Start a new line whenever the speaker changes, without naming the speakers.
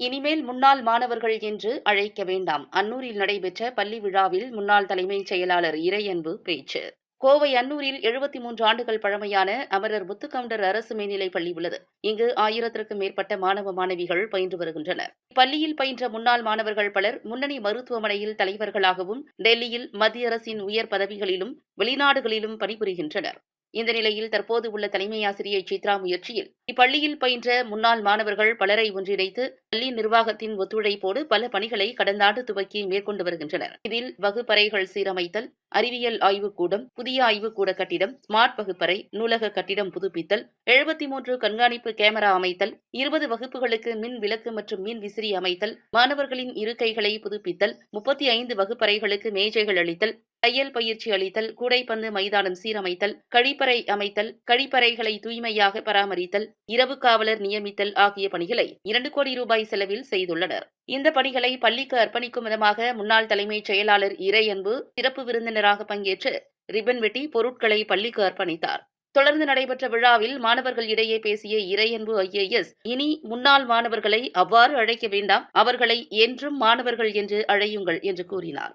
இனிமேல் முன்னாள் மாணவர்கள் என்று அழைக்க வேண்டாம். அன்னூரில் நடைபெற்ற பள்ளி விழாவில் முன்னாள் தலைமைச் செயலாளர் இறையன்பு பேச்சு. கோவை அன்னூரில் எழுபத்தி மூன்று ஆண்டுகள் பழமையான அமரர் முத்துக்கவுண்டர் அரசு மேல்நிலைப் பள்ளி உள்ளது. இங்கு ஆயிரத்திற்கும் மேற்பட்ட மாணவ மாணவிகள் பயின்று வருகின்றனர். இப்பள்ளியில் பயின்ற முன்னாள் மாணவர்கள் பலர் முன்னணி மருத்துவமனையில் தலைவர்களாகவும் டெல்லியில் மத்திய அரசின் உயர் பதவிகளிலும் வெளிநாடுகளிலும் பணிபுரிகின்றனர். இந்த நிலையில் தற்போது உள்ள தலைமை ஆசிரியை சித்ரா முயற்சியில் இப்பள்ளியில் பயின்ற முன்னாள் மாணவர்கள் பலரை ஒன்றிணைத்து பள்ளி நிர்வாகத்தின் ஒத்துழைப்போடு பல பணிகளை கடந்த ஆண்டு துவக்கி மேற்கொண்டு வருகின்றனர். இதில் வகுப்பறைகள் சீரமைத்தல் அறிவியல் ஆய்வுக்கூடம் புதிய ஆய்வுக்கூட கட்டிடம் ஸ்மார்ட் வகுப்பறை நூலக கட்டிடம் புதுப்பித்தல் எழுபத்தி மூன்று கண்காணிப்பு கேமரா அமைத்தல் இருபது வகுப்புகளுக்கு மின் விளக்கு மற்றும் மின் விசிறி அமைத்தல் மாணவர்களின் இருக்கைகளை புதுப்பித்தல் முப்பத்தி ஐந்து வகுப்பறைகளுக்கு மேஜைகள் அளித்தல் தையல் பயிற்சி அளித்தல் கூடைப்பந்து மைதானம் சீரமைத்தல் கழிப்பறை அமைத்தல் கழிப்பறைகளை தூய்மையாக பராமரித்தல் இரவு காவலர் நியமித்தல் ஆகிய பணிகளை இரண்டு கோடி ரூபாய் செலவில் செய்துள்ளனர். இந்த பணிகளை பள்ளிக்கு அர்ப்பணிக்கும் விதமாக முன்னாள் தலைமைச் செயலாளர் இறையன்பு சிறப்பு விருந்தினராக பங்கேற்று ரிப்பன் வெட்டி பொருட்களை பள்ளிக்கு அர்ப்பணித்தார். தொடர்ந்து நடைபெற்ற விழாவில் மாணவர்கள் இடையே பேசிய இறையன்பு ஐஏஎஸ் இனி முன்னாள் மாணவர்களை அவ்வாறு அழைக்க வேண்டாம் அவர்களை என்றும் மாணவர்கள் என்று அழையுங்கள் என்று கூறினார்.